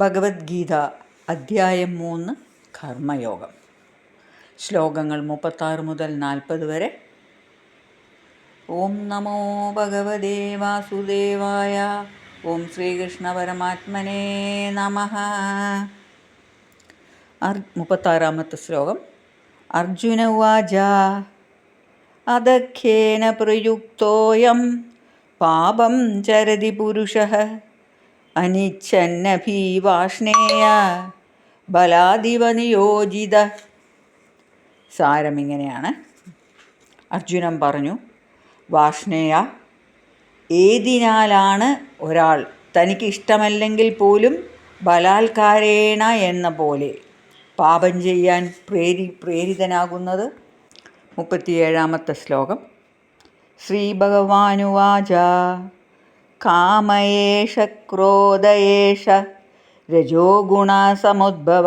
ഭഗവത്ഗീത അധ്യായം മൂന്ന് കർമ്മയോഗം. ശ്ലോകങ്ങൾ മുപ്പത്താറ് മുതൽ നാൽപ്പത് വരെ. ഓം നമോ ഭഗവതേ വാസുദേവായ ഓം ശ്രീകൃഷ്ണ പരമാത്മനേ നമ. മുപ്പത്താറാമത്തെ ശ്ലോകം. അർജുന ഉവാച അദഖ്യേന പ്രയുക്തോയം പാപം ചരതി പുരുഷ. അനിച്ഛന്നഭീവാഷ്ണേയ ബലാദിവ നിയോജിത സാരം ഇങ്ങനെയാണ് അർജുനൻ പറഞ്ഞു വാഷ്ണേയ ഏതിനാലാണ് ഒരാൾ തനിക്ക് ഇഷ്ടമല്ലെങ്കിൽ പോലും ബലാത്കാരേണ എന്ന പോലെ പാപം ചെയ്യാൻ പ്രേരി പ്രേരിതനാകുന്നത്? മുപ്പത്തിയേഴാമത്തെ ശ്ലോകം. ശ്രീ ഭഗവാനുവാച. കാമയേഷ ക്രോധയേഷ രജോ ഗുണസമുദ്ഭവ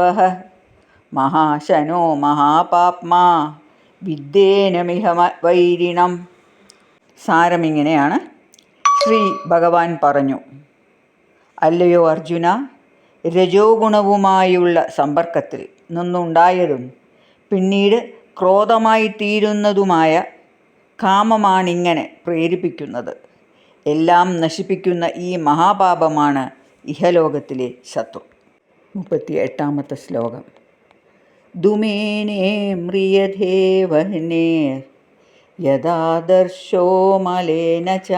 മഹാശനോ മഹാപാപ്മാ വിദ്യേനമിഹ വൈരിണം സാരമിങ്ങനെയാണ് ശ്രീ ഭഗവാൻ പറഞ്ഞു. അല്ലയോ അർജുന രജോ ഗുണവുമായുള്ള സമ്പർക്കത്തിൽ നിന്നുണ്ടായതും പിന്നീട് ക്രോധമായി തീരുന്നതുമായ കാമമാണിങ്ങനെ പ്രേരിപ്പിക്കുന്നത്. എല്ലാം നശിപ്പിക്കുന്ന ഈ മഹാപാപമാണ് ഇഹലോകത്തിലെ ശത്രു. മുപ്പത്തി എട്ടാമത്തെ ശ്ലോകം. ദുമേനേ മ്രിയധേ യഥാദർശോ മലേന ച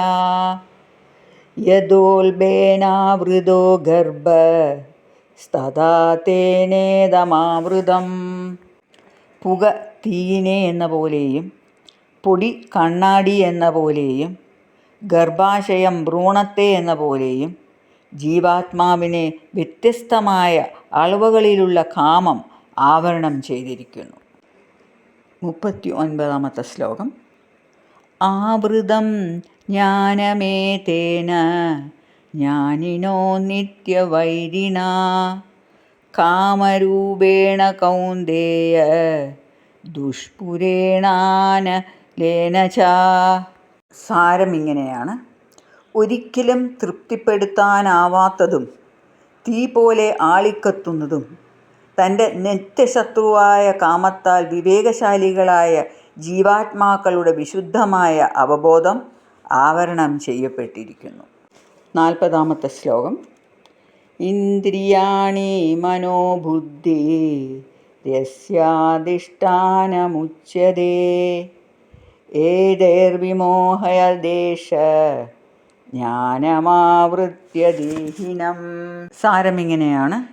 യദോൽബേനാവൃതോ ഗർഭ സ്തതാതേനേതമാവൃതം പുക തീനെ എന്ന പോലെയും പൊടി കണ്ണാടി എന്ന പോലെയും ഗർഭാശയം ഭ്രൂണത്തെ എന്ന പോലെയും ജീവാത്മാവിനെ വ്യത്യസ്തമായ അളവുകളിലുള്ള കാമം ആവരണം ചെയ്തിരിക്കുന്നു. മുപ്പത്തി ഒൻപതാമത്തെ ശ്ലോകം. ആവൃതം ജ്ഞാനമേതേന ജ്ഞാനിനോ നിത്യവൈരിണ കാമരൂപേണ കൗന്ദേയ ദുഷ്പുരേണാന ലേനച സാരം ഇങ്ങനെയാണ്. ഒരിക്കലും തൃപ്തിപ്പെടുത്താനാവാത്തതും തീ പോലെ ആളിക്കത്തുന്നതും തന്റെ നിത്യശത്രുവായ കാമത്താൽ വിവേകശാലികളായ ജീവാത്മാക്കളുടെ വിശുദ്ധമായ അവബോധം ആവരണം ചെയ്യപ്പെട്ടിരിക്കുന്നു. നാൽപ്പതാമത്തെ ശ്ലോകം. ഇന്ദ്രിയാണി മനോബുദ്ധി യസ്യാധിഷ്ഠാനമുച്യതേ ഏതേർവിമോഹയദേശ ജ്ഞാനമാവൃത്യദേഹിനം. സാരമിങ്ങനെയാണ്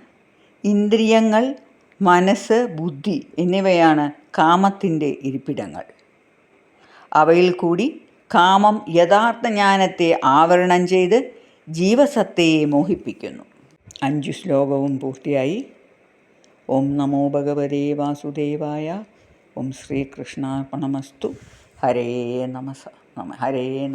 ഇന്ദ്രിയങ്ങൾ മനസ്സ് ബുദ്ധി എന്നിവയാണ് കാമത്തിന്റെ ഇരിപ്പിടങ്ങൾ. അവയിൽ കൂടി കാമം യഥാർത്ഥ ജ്ഞാനത്തെ ആവരണം ചെയ്ത് ജീവസത്തയെ മോഹിപ്പിക്കുന്നു. അഞ്ചു ശ്ലോകവും പൂർത്തിയായി. ഓം നമോ ഭഗവതേ വാസുദേവായ. ഓം ശ്രീകൃഷ്ണാർപ്പണമസ്തു. ഹരേ നമ ഹരേ നമ